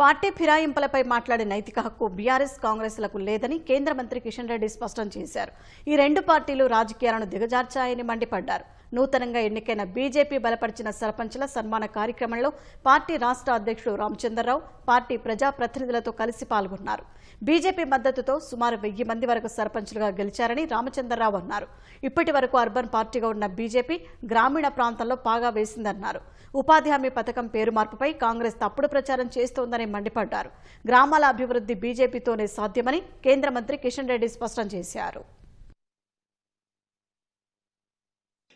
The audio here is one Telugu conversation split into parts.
పార్టీ ఫిరాయింపులపై మాట్లాడే నైతిక హక్కు బీఆర్ఎస్ కాంగ్రెస్లకు లేదని కేంద్ర మంత్రి కిషన్ రెడ్డి స్పష్టం చేశారు. ఈ రెండు పార్టీలు రాజకీయాలను దిగజార్చాయని మండిపడ్డారు. నూతనంగా ఎన్నికైన బీజేపీ బలపరిచిన సర్పంచ్ల సన్మాన కార్యక్రమంలో పార్టీ రాష్ట్ర అధ్యక్షుడు రామచంద్రరావు పార్టీ ప్రజాప్రతినిధులతో కలిసి పాల్గొన్నారు. బీజేపీ మద్దతుతో సుమారు వెయ్యి మంది వరకు సర్పంచ్లుగా గెలిచారని రామచంద్రరావు అన్నారు. ఇప్పటి వరకు అర్బన్ పార్టీగా ఉన్న బీజేపీ గ్రామీణ ప్రాంతంలో పాగా వేసిందన్నారు. ఉపాధి హామీ పథకం పేరు మార్పుపై కాంగ్రెస్ తప్పుడు ప్రచారం చేస్తోందని మండిపడ్డారు. గ్రామాల అభివృద్ధి బీజేపీతోనే సాధ్యమని కేంద్ర మంత్రి కిషన్ రెడ్డి స్పష్టం చేశారు.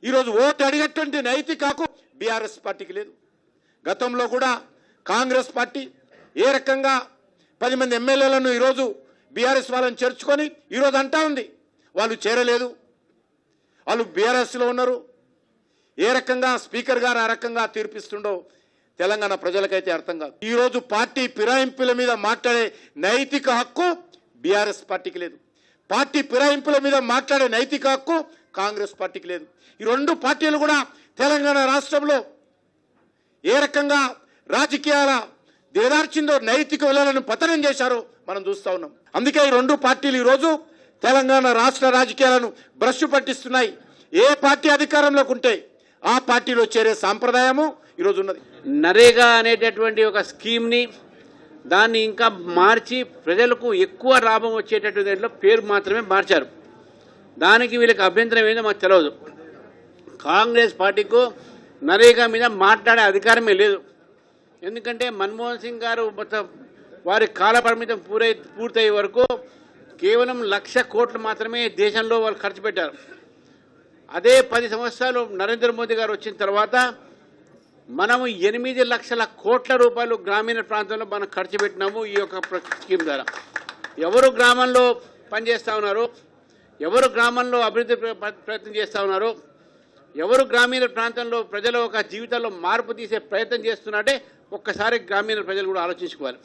ఈరోజు ఓటు అడిగేటువంటి నైతిక హక్కు బీఆర్ఎస్ పార్టీకి లేదు. గతంలో కూడా కాంగ్రెస్ పార్టీ ఏ రకంగా పది మంది ఎమ్మెల్యేలను ఈరోజు బీఆర్ఎస్ వాళ్ళని చేర్చుకొని ఈరోజు అంటా ఉంది. వాళ్ళు చేరలేదు. వాళ్ళు బీఆర్ఎస్లో ఉన్నారు. ఏ రకంగా స్పీకర్ గారు ఆ రకంగా తీర్పిస్తుండో తెలంగాణ ప్రజలకైతే అర్థం కాదు. ఈరోజు పార్టీ ఫిరాయింపుల మీద మాట్లాడే నైతిక హక్కు బీఆర్ఎస్ పార్టీకి లేదు. పార్టీ ఫిరాయింపుల మీద మాట్లాడే నైతిక హక్కు కాంగ్రెస్ పార్టీకి లేదు. ఈ రెండు పార్టీలు కూడా తెలంగాణ రాష్ట్రంలో ఏ రకంగా రాజకీయాల దేదార్చిందో నైతిక విలువలను పతనం చేశారో మనం చూస్తూ ఉన్నాం. అందుకే ఈ రెండు పార్టీలు ఈరోజు తెలంగాణ రాష్ట్ర రాజకీయాలను బ్రష్ పట్టిస్తున్నాయి. ఏ పార్టీ అధికారంలోకి ఉంటే ఆ పార్టీలో చేరే సాంప్రదాయము ఈరోజు ఉన్నది. నరేగా అనేటటువంటి ఒక స్కీమ్ని దాన్ని ఇంకా మార్చి ప్రజలకు ఎక్కువ లాభం వచ్చేటటువంటి దాంట్లో పేరు మాత్రమే మార్చారు. దానికి వీళ్ళకి అభ్యంతరం ఏందో మాకు తెలియదు కాంగ్రెస్ పార్టీకు నరేగా మీద మాట్లాడే అధికారమే లేదు. ఎందుకంటే మన్మోహన్ సింగ్ గారు మొత్తం వారి కాల పరిమితం పూరై పూర్తయ్యే వరకు కేవలం లక్ష కోట్లు మాత్రమే దేశంలో వాళ్ళు ఖర్చు పెట్టారు. అదే పది సంవత్సరాలు నరేంద్ర మోదీ గారు వచ్చిన తర్వాత మనము ఎనిమిది లక్షల కోట్ల రూపాయలు గ్రామీణ ప్రాంతంలో మనం ఖర్చు పెట్టినాము ఈ యొక్క స్కీమ్ ద్వారా. ఎవరు గ్రామంలో పనిచేస్తూ ఉన్నారు ఎవరు గ్రామంలో అభివృద్ధి ప్ర- ప్రయత్నం చేస్తూ ఉన్నారు ఎవరు గ్రామీణ ప్రాంతంలో ప్రజల ఒక జీవితంలో మార్పు తీసే ప్రయత్నం చేస్తున్నారంటే ఒక్కసారి గ్రామీణ ప్రజలు కూడా ఆలోచించుకోవాలి.